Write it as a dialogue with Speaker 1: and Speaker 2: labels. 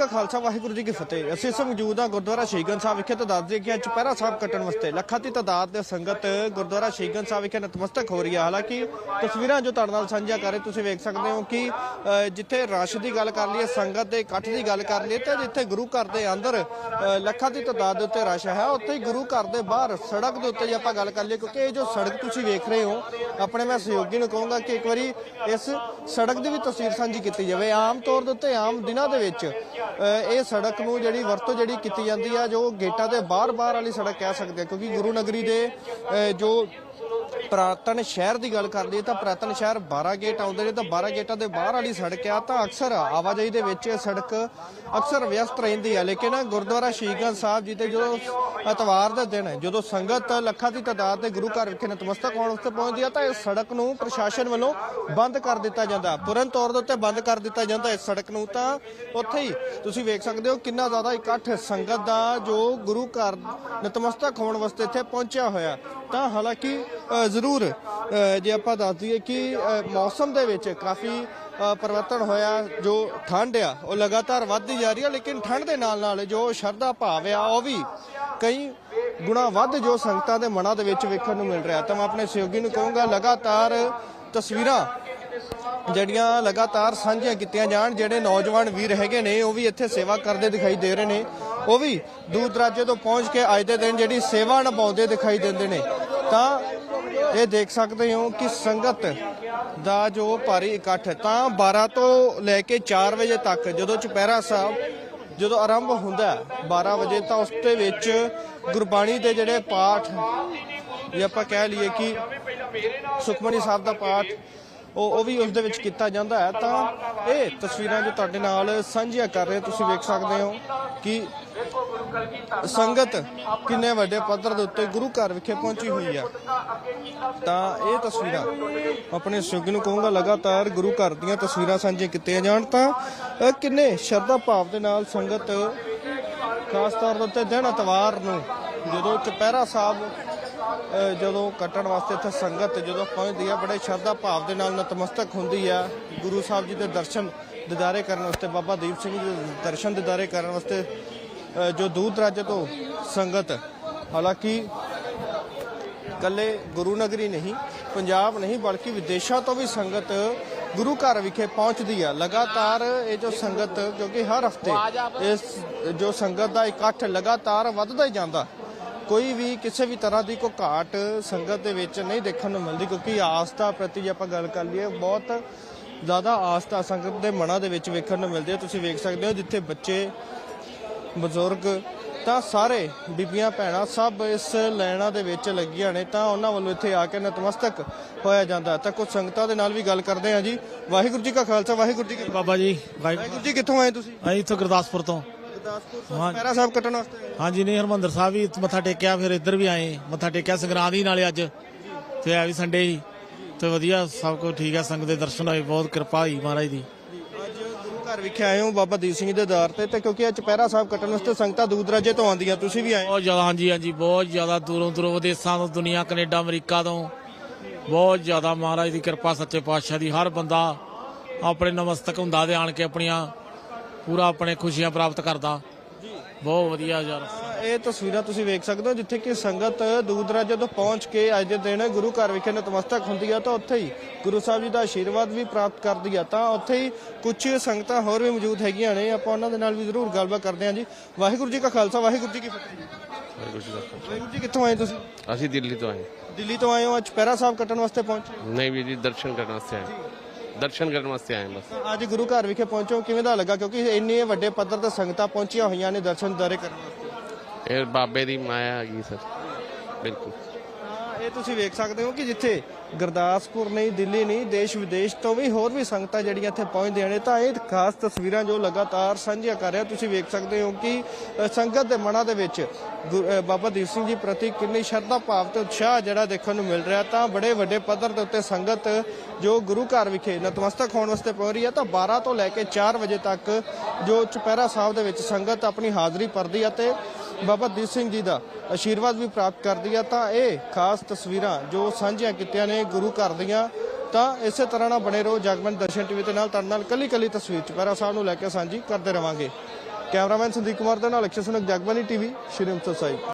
Speaker 1: ਕਾ ਖਾਲਸਾ ਵਾਹਿਗੁਰੂ ਜੀ ਕੀ ਫਤਿਹ। ਅਸੀਂ ਇਸ ਮੌਜੂਦ ਹਾਂ ਗੁਰਦੁਆਰਾ ਸ਼ਹੀਗੰਜ ਸਾਹਿਬ ਵਿਖੇ ਤਾਂ ਦੱਸ ਦਈਏ ਕਿ ਅੱਜ ਚੁਪਹਿਰਾ ਸਾਹਿਬ ਕੱਟਣ ਵਾਸਤੇ ਲੱਖਾਂ ਦੀ ਤਾਦਾਦ ਦੇ ਸੰਗਤ ਗੁਰਦੁਆਰਾ ਸ਼ਹੀਗੰਜ ਸਾਹਿਬ ਵਿਖੇ ਨਤਮਸਤਕ ਹੋ ਰਹੀ ਹੈ। ਹਾਲਾਂਕਿ ਤਸਵੀਰਾਂ ਜੋ ਤੁਹਾਡੇ ਨਾਲ ਸਾਂਝਾ ਕਰ ਰਹੇ ਤੁਸੀਂ ਵੇਖ ਸਕਦੇ ਹੋ ਕਿ ਜਿੱਥੇ ਰਸ਼ ਦੀ ਗੱਲ ਕਰ ਲਈਏ ਸੰਗਤ ਦੇ ਇਕੱਠ ਦੀ ਗੱਲ ਕਰ ਲਈਏ ਤੇ ਜਿੱਥੇ ਗੁਰੂ ਘਰ ਦੇ ਅੰਦਰ ਅ, ਲੱਖਾਂ ਦੀ ਤਾਦਾਦ ਦੇ ਉੱਤੇ ਰਸ਼ ਹੈ ਉੱਥੇ ਹੀ ਗੁਰੂ ਘਰ ਦੇ ਬਾਹਰ ਸੜਕ ਦੇ ਉੱਤੇ ਜੇ ਆਪਾਂ ਗੱਲ ਕਰ ਲਈਏ ਕਿਉਂਕਿ ਇਹ ਜੋ ਸੜਕ ਤੁਸੀਂ ਵੇਖ ਰਹੇ ਹੋ ਆਪਣੇ ਮੈਂ ਸਹਿਯੋਗੀ ਨੂੰ ਕਹੂੰਗਾ ਕਿ ਇੱਕ ਵਾਰੀ ਇਸ ਸੜਕ ਦੀ ਵੀ ਤਸਵੀਰ ਸਾਂਝੀ ਕੀਤੀ ਜਾਵੇ। ਆਮ ਤੌਰ ਦੇ ਉੱਤੇ ਆਮ ਦਿਨਾਂ ਦੇ ਵਿੱਚ ਇਹ ਸੜਕ ਨੂੰ ਜਿਹੜੀ ਵਰਤੋਂ ਜਿਹੜੀ ਕੀਤੀ ਜਾਂਦੀ ਆ, ਜੋ ਗੇਟਾਂ ਦੇ ਬਾਹਰ-ਬਾਹਰ ਵਾਲੀ ਸੜਕ ਕਹਿ ਸਕਦੇ ਆ, ਕਿਉਂਕਿ ਗੁਰੂ ਨਗਰੀ ਦੇ ਜੋ ਪ੍ਰਾਤਨ ਸ਼ਹਿਰ ਦੀ ਗੱਲ ਕਰ ਲਈਏ ਤਾਂ ਪ੍ਰਾਤਨ ਸ਼ਹਿਰ 12 ਗੇਟ ਆਉਂਦੇ ਨੇ ਤਾਂ 12 ਗੇਟਾਂ ਦੇ ਬਾਹਰ ਵਾਲੀ ਸੜਕ ਆ ਤਾਂ ਅਕਸਰ ਆਵਾਜਾਈ ਦੇ ਵਿੱਚ ਇਹ ਸੜਕ ਅਕਸਰ ਵਿਅਸਤ ਰਹਿੰਦੀ ਆ, ਲੇਕਿਨ ਗੁਰਦੁਆਰਾ ਸ਼ਹੀਗੰਜ ਸਾਹਿਬ ਜੀ ਤੇ ਜਦੋਂ ਐਤਵਾਰ ਦੇ ਦਿਨ, ਜਦੋਂ ਸੰਗਤ ਲੱਖਾਂ ਦੀ ਤਾਦਾਦ ਤੇ ਗੁਰੂ ਘਰ ਵਿਖੇ ਨਤਮਸਤਕ ਹੋਣ ਵਾਸਤੇ ਪਹੁੰਚਦੀ ਆ ਤਾਂ ਇਸ ਸੜਕ ਨੂੰ ਪ੍ਰਸ਼ਾਸਨ ਵੱਲੋਂ ਬੰਦ ਕਰ ਦਿੱਤਾ ਜਾਂਦਾ। ਪੂਰਨ ਤੌਰ ਦੇ ਉੱਤੇ ਬੰਦ ਕਰ ਦਿੱਤਾ ਜਾਂਦਾ ਇਸ ਸੜਕ ਨੂੰ ਤਾਂ ਉੱਥੇ ਹੀ। ਤੁਸੀਂ ਵੇਖ ਸਕਦੇ ਹੋ ਕਿੰਨਾ ਜ਼ਿਆਦਾ ਇਕੱਠ ਸੰਗਤ ਦਾ ਜੋ ਗੁਰੂ ਘਰ ਨਤਮਸਤਕ ਹੋਣ ਵਾਸਤੇ ਇੱਥੇ ਪਹੁੰਚਿਆ ਹੋਇਆ। ਤਾਂ ਹਾਲਾਂਕਿ ਜ਼ਰੂਰ ਜੇ ਆਪਾਂ ਦੱਸ ਦਈਏ ਕਿ ਮੌਸਮ ਦੇ ਵਿੱਚ ਕਾਫੀ ਪਰਿਵਰਤਨ ਹੋਇਆ, ਜੋ ਠੰਡ ਆ, ਉਹ ਲਗਾਤਾਰ ਵੱਧਦੀ ਜਾ ਰਹੀ ਆ, ਲੇਕਿਨ ਠੰਡ ਦੇ ਨਾਲ ਨਾਲ ਜੋ ਸ਼ਰਧਾ ਭਾਵ ਆ, ਉਹ ਵੀ ਕਈ ਗੁਣਾ ਵੱਧ ਜੋ ਸੰਗਤਾਂ ਦੇ ਮਨਾਂ ਦੇ ਵਿੱਚ ਵੇਖਣ ਨੂੰ ਮਿਲ ਰਿਹਾ। ਤਾਂ ਮੈਂ ਆਪਣੇ ਸਹਿਯੋਗੀ ਨੂੰ ਕਹੂੰਗਾ, ਲਗਾਤਾਰ ਤਸਵੀਰਾਂ ਜਿਹੜੀਆਂ ਲਗਾਤਾਰ ਸਾਂਝੀਆਂ ਕੀਤੀਆਂ ਜਾਣ ਜਿਹੜੇ ਨੌਜਵਾਨ ਵੀਰ ਹੈਗੇ ਨੇ ਉਹ ਵੀ ਇੱਥੇ ਸੇਵਾ ਕਰਦੇ ਦਿਖਾਈ ਦੇ ਰਹੇ ਨੇ। ਉਹ ਵੀ ਦੂਰ ਦਰਾਜੇ ਤੋਂ ਪਹੁੰਚ ਕੇ ਅੱਜ ਦੇ ਦਿਨ ਜਿਹੜੀ ਸੇਵਾ ਨਿਭਾਉਂਦੇ ਦਿਖਾਈ ਦਿੰਦੇ ਨੇ। ਤਾਂ ਇਹ ਦੇਖ ਸਕਦੇ ਹੋ ਕਿ ਸੰਗਤ ਦਾ ਜੋ ਭਾਰੀ ਇਕੱਠ ਤਾਂ 12 ਤੋਂ ਲੈ ਕੇ 4 ਵਜੇ ਤੱਕ ਜਦੋਂ ਚੁਪਹਿਰਾ ਸਾਹਿਬ ਜਦੋਂ ਆਰੰਭ ਹੁੰਦਾ ਹੈ, 12 ਵਜੇ ਤਾਂ ਉਸ ਦੇ ਵਿੱਚ ਗੁਰਬਾਣੀ ਦੇ ਜਿਹੜੇ ਪਾਠ ਜੇ ਆਪਾਂ ਕਹਿ ਲਈਏ ਕਿ ਸੁਖਮਨੀ ਸਾਹਿਬ ਦਾ ਪਾਠ ਉਹ ਉਹ ਵੀ ਉਸ ਦੇ ਵਿੱਚ ਕੀਤਾ ਜਾਂਦਾ ਹੈ। ਤਾਂ ਇਹ ਤਸਵੀਰਾਂ ਜੋ ਤੁਹਾਡੇ ਨਾਲ ਸਾਂਝੀਆਂ ਕਰ ਰਹੇ ਤੁਸੀਂ ਵੇਖ ਸਕਦੇ ਹੋ ਕਿ ਸੰਗਤ ਕਿੰਨੇ ਵੱਡੇ ਪੱਧਰ ਦੇ ਉੱਤੇ ਗੁਰੂ ਘਰ ਵਿਖੇ ਪਹੁੰਚੀ ਹੋਈ ਹੈ। ਤਾਂ ਇਹ ਤਸਵੀਰਾਂ ਆਪਣੇ ਸੁਗ ਨੂੰ ਕਹੂੰਗਾ, ਲਗਾਤਾਰ ਗੁਰੂ ਘਰ ਦੀਆਂ ਤਸਵੀਰਾਂ ਸਾਂਝੀਆਂ ਕੀਤੀਆਂ ਜਾਣ ਤਾਂ ਕਿੰਨੇ ਸ਼ਰਧਾ ਭਾਵ ਦੇ ਨਾਲ ਸੰਗਤ ਖਾਸ ਤੌਰ ਦੇ ਉੱਤੇ ਦਿਨ ਐਤਵਾਰ ਨੂੰ ਜਦੋਂ ਚੁਪਹਿਰਾ ਸਾਹਿਬ ਜਦੋਂ ਕੱਟਣ ਵਾਸਤੇ ਇੱਥੇ ਸੰਗਤ ਜਦੋਂ ਪਹੁੰਚਦੀ ਆ ਬੜੇ ਸ਼ਰਧਾ ਭਾਵ ਦੇ ਨਾਲ ਨਤਮਸਤਕ ਹੁੰਦੀ ਆ। ਗੁਰੂ ਸਾਹਿਬ ਜੀ ਦੇ ਦਰਸ਼ਨ ਦਿਦਾਰੇ ਕਰਨ ਵਾਸਤੇ ਬਾਬਾ ਦੀਪ ਸਿੰਘ ਜੀ ਦੇ ਦਰਸ਼ਨ ਦਿਦਾਰੇ ਕਰਨ ਵਾਸਤੇ ਜੋ ਦੂਰ ਦਰਾਜੇ ਤੋਂ ਸੰਗਤ ਹਾਲਾਂਕਿ ਕੱਲੇ ਗੁਰੂ ਨਗਰੀ ਨਹੀਂ ਪੰਜਾਬ ਨਹੀਂ ਬਲਕਿ ਵਿਦੇਸ਼ਾਂ ਤੋਂ ਵੀ ਸੰਗਤ ਗੁਰੂ ਘਰ ਵਿਖੇ ਪਹੁੰਚਦੀ ਆ। ਲਗਾਤਾਰ ਇਹ ਜੋ ਸੰਗਤ ਕਿਉਂਕਿ ਹਰ ਹਫ਼ਤੇ ਇਸ ਜੋ ਸੰਗਤ ਦਾ ਇਕੱਠ ਲਗਾਤਾਰ ਵੱਧਦਾ ਹੀ ਜਾਂਦਾ। ਕੋਈ ਵੀ ਕਿਸੇ ਵੀ ਤਰ੍ਹਾਂ ਦੀ ਕੋਈ ਘਾਟ ਸੰਗਤ ਦੇ ਵਿੱਚ ਨਹੀਂ ਦੇਖਣ ਨੂੰ ਮਿਲਦੀ ਕਿਉਂਕਿ ਆਸਥਾ ਪ੍ਰਤੀ ਜੇ ਆਪਾਂ ਗੱਲ ਕਰ ਲਈਏ ਬਹੁਤ ਜ਼ਿਆਦਾ ਆਸਥਾ ਸੰਗਤ ਦੇ ਮਨਾਂ ਦੇ ਵਿੱਚ ਵੇਖਣ ਨੂੰ ਮਿਲਦੀ ਹੈ। ਤੁਸੀਂ ਵੇਖ ਸਕਦੇ ਹੋ ਜਿੱਥੇ ਬੱਚੇ ਬਜ਼ੁਰਗ ਤਾਂ ਸਾਰੇ ਬੀਬੀਆਂ ਭੈਣਾਂ ਸਭ ਇਸ ਲੈਣਾ ਦੇ ਵਿੱਚ ਲੱਗੀਆਂ ਨੇ ਤਾਂ ਉਹਨਾਂ ਵੱਲੋਂ ਇੱਥੇ ਆ ਕੇ ਨਤਮਸਤਕ ਹੋਇਆ ਜਾਂਦਾ ਤਾਂ ਕੁਝ ਸੰਗਤਾਂ ਦੇ ਨਾਲ ਵੀ ਗੱਲ ਕਰਦੇ ਹਾਂ ਜੀ। ਵਾਹਿਗੁਰੂ ਜੀ ਕਾ ਖਾਲਸਾ ਵਾਹਿਗੁਰੂ ਜੀ ਕੀ।
Speaker 2: ਬਾਬਾ ਜੀ ਵਾਹਿਗੁਰੂ
Speaker 1: ਜੀ ਕਿੱਥੋਂ ਆਏ ਤੁਸੀਂ?
Speaker 2: ਅਸੀਂ ਇੱਥੋਂ ਗੁਰਦਾਸਪੁਰ ਤੋਂ।
Speaker 1: ਗੁਰਦਾਸਪੁਰ ਤੋਂ
Speaker 2: ਹਾਂ।
Speaker 1: ਪੈਰਾ ਸਾਹਿਬ ਕੱਟਣ ਵਾਸਤੇ ਆਏ।
Speaker 2: ਹਾਂਜੀ ਨਹੀਂ ਹਰਮੰਦਰ ਸਾਹਿਬ ਵੀ ਮੱਥਾ ਟੇਕਿਆ ਫਿਰ ਇੱਧਰ ਵੀ ਆਏ ਮੱਥਾ ਟੇਕਿਆ ਸੰਗਰਾਂਦੀ ਨਾਲੇ ਅੱਜ ਤੇ ਆ ਵੀ ਸੰਡੇ ਸੀ ਤੇ ਵਧੀਆ ਸਭ ਕੁਝ ਠੀਕ ਹੈ ਸੰਗਤ ਦੇ ਦਰਸ਼ਨ ਹੋਏ ਬਹੁਤ ਕਿਰਪਾ ਹੋਈ ਮਹਾਰਾਜ ਦੀ
Speaker 1: ਅੱਜ ਗੁਰੂ ਘਰ ਵਿਖੇ ਆਏ ਹੋ ਬਾਬਾ ਦੀਪ ਸਿੰਘ ਦੇ ਦਰ ਤੇ ਤੇ ਕਿਉਂਕਿ ਅੱਜ ਪੈਰਾ ਸਾਹਿਬ ਕੱਟਣ ਵਾਸਤੇ ਸੰਗਤਾਂ ਦੂਰ ਦਰਾਜੇ ਤੋਂ ਆਉਂਦੀਆਂ ਤੁਸੀਂ ਵੀ ਆਏ
Speaker 2: ਬਹੁਤ ਜ਼ਿਆਦਾ ਹਾਂਜੀ ਹਾਂਜੀ ਬਹੁਤ ਜ਼ਿਆਦਾ ਦੂਰੋਂ ਦੂਰੋਂ ਵਿਦੇਸ਼ਾਂ ਤੋਂ ਦੁਨੀਆ ਕੈਨੇਡਾ ਅਮਰੀਕਾ ਤੋਂ ਬਹੁਤ ਜ਼ਿਆਦਾ ਮਹਾਰਾਜ ਦੀ ਕਿਰਪਾ ਸੱਚੇ ਪਾਤਸ਼ਾਹ ਦੀ ਹਰ ਬੰਦਾ ਆਪਣੇ ਨਮਸਤਕ ਹੁੰਦਾ ਦੇ ਆਣ ਕੇ ਆਪਣੀਆਂ ਪੂਰਾ ਆਪਣੇ ਖੁਸ਼ੀਆਂ ਪ੍ਰਾਪਤ ਕਰਦਾ। ਬਹੁਤ ਵਧੀਆ ਯਾਰ।
Speaker 1: ਇਹ ਤਸਵੀਰਾਂ ਤੁਸੀਂ ਵੇਖ ਸਕਦੇ ਹੋ ਜਿੱਥੇ ਕਿ ਸੰਗਤ ਦੂਰ ਦਰਾਜੇ ਤੋਂ ਪਹੁੰਚ ਕੇ ਅੱਜ ਦੇ ਦਿਨ ਗੁਰੂ ਘਰ ਵਿਖੇ ਨਤਮਸਤਕ ਹੁੰਦੀ ਆ ਤਾਂ ਉੱਥੇ ਹੀ ਗੁਰੂ ਸਾਹਿਬ ਜੀ ਦਾ ਆਸ਼ੀਰਵਾਦ ਵੀ ਪ੍ਰਾਪਤ ਕਰਦੀ ਆ। ਤਾਂ ਉੱਥੇ ਹੀ ਕੁਝ ਸੰਗਤਾਂ ਹੋਰ ਵੀ ਮੌਜੂਦ ਹੈਗੀਆਂ ਨੇ ਆਪਾਂ ਉਹਨਾਂ ਦੇ ਨਾਲ ਵੀ ਜ਼ਰੂਰ ਗੱਲਬਾਤ ਕਰਦੇ ਹਾਂ ਜੀ। ਵਾਹਿਗੁਰੂ ਜੀ ਕਾ ਖਾਲਸਾ ਵਾਹਿਗੁਰੂ ਜੀ ਕੀ ਫਤਿਹ। ਜੀ
Speaker 3: ਵਾਹਿਗੁਰੂ ਜੀ ਦਾ ਖਾਲਸਾ।
Speaker 1: ਵਾਹਿਗੁਰੂ ਜੀ ਕਿੱਥੋਂ ਆਏ ਤੁਸੀਂ?
Speaker 3: ਅਸੀਂ ਦਿੱਲੀ ਤੋਂ ਆਏ।
Speaker 1: ਦਿੱਲੀ ਤੋਂ ਆਏ ਹੋ ਅੱਜ ਪੈਰਾ ਸਾਹਿਬ ਕੱਟਣ ਵਾਸਤੇ ਪਹੁੰਚੇ।
Speaker 3: ਨਹੀਂ ਵੀ ਜੀ ਦਰਸ਼ਨ ਕਰਨ ਵਾਸਤੇ ਆਏ। ਦਰਸ਼ਨ ਕਰਨ ਵਾਸਤੇ ਆਏ ਬਸ।
Speaker 1: ਅੱਜ ਗੁਰੂ ਘਰ ਵਿਖੇ ਪਹੁੰਚੋ ਕਿਵੇਂ ਦਾ ਲੱਗਾ? ਕਿਉਂਕਿ ਇੰਨੇ ਵੱਡੇ ਪੱਧਰ ਤੇ ਸੰਗਤਾਂ ਪਹੁੰਚੀਆਂ ਹੋਈਆਂ ਨੇ ਦਰਸ਼ਨ ਦਾਰੇ ਕਰਨ ਵਾਸਤੇ।
Speaker 3: ਇਹ ਬਾਬੇ ਦੀ ਮਾਇਆ ਹੈਗੀ ਸਰ। ਬਿਲਕੁਲ।
Speaker 1: ਇਹ ਤੁਸੀਂ ਵੇਖ ਸਕਦੇ ਹੋ ਕਿ ਜਿੱਥੇ ਗੁਰਦਾਸਪੁਰ ਨਹੀਂ, ਦਿੱਲੀ ਨਹੀਂ, ਦੇਸ਼ ਵਿਦੇਸ਼ ਤੋਂ ਵੀ ਹੋਰ ਵੀ ਸੰਗਤਾਂ ਜਿਹੜੀਆਂ ਇੱਥੇ ਪਹੁੰਚਦੀਆਂ ਨੇ, ਤਾਂ ਇਹ ਖਾਸ ਤਸਵੀਰਾਂ ਜੋ ਲਗਾਤਾਰ ਸਾਂਝੀਆਂ ਕਰ ਰਿਹਾ, ਤੁਸੀਂ ਵੇਖ ਸਕਦੇ ਹੋ ਕਿ ਸੰਗਤ ਦੇ ਮਨਾਂ ਦੇ ਵਿੱਚ ਗੁ- ਬਾਬਾ ਦੀਪ ਸਿੰਘ ਜੀ ਪ੍ਰਤੀ ਕਿੰਨੀ ਸ਼ਰਧਾ ਭਾਵ ਤੇ ਉਤਸ਼ਾਹ ਜਿਹੜਾ ਦੇਖਣ ਨੂੰ ਮਿਲ ਰਿਹਾ, ਤਾਂ ਬੜੇ ਵੱਡੇ ਪੱਧਰ ਦੇ ਉੱਤੇ ਸੰਗਤ ਜੋ ਗੁਰੂ ਘਰ ਵਿਖੇ ਨਤਮਸਤਕ ਹੋਣ ਵਾਸਤੇ ਪਹੁੰਚ ਰਹੀ ਹੈ, ਤਾਂ 12 ਤੋਂ ਲੈ ਕੇ 4 ਵਜੇ ਤੱਕ ਜੋ ਚੁਪਹਿਰਾ ਸਾਹਿਬ ਦੇ ਵਿੱਚ ਸੰਗਤ ਆਪਣੀ ਹਾਜ਼ਰੀ ਭਰਦੀ ਹੈ ਤੇ ਬਾਬਾ ਦੀਪ ਸਿੰਘ ਜੀ ਦਾ ਆਸ਼ੀਰਵਾਦ ਵੀ ਪ੍ਰਾਪਤ ਕਰਦੀ ਆ, ਤਾਂ ਇਹ ਖਾਸ ਤਸਵੀਰਾਂ ਜੋ ਸਾਂਝੀਆਂ ਕੀਤੀਆਂ ਨੇ ਗੁਰੂ ਘਰ ਦੀਆਂ, ਤਾਂ ਇਸੇ ਤਰ੍ਹਾਂ ਨਾਲ ਬਣੇ ਰਹੋ ਜਗਮਨ ਦਰਸ਼ਨ ਟੀਵੀ ਦੇ ਨਾਲ, ਤੁਹਾਡੇ ਨਾਲ ਕੱਲੀ ਕੱਲੀ ਤਸਵੀਰ ਚ। ਸਾਹਿਬ ਨੂੰ ਲੈ ਕੇ ਸਾਂਝੀ ਕਰਦੇ ਰਵਾਂਗੇ। ਕੈਮਰਾਮੈਨ ਸੰਦੀਪ ਕੁਮਾਰ ਦੇ ਨਾਲ ਅਕਸ਼ੇ ਸੁਨਕ ਜਗਬਾਨੀ ਟੀਵੀ, ਸ਼੍ਰੀ ਅੰਮ੍ਰਿਤਸਰ ਸਾਹਿਬ।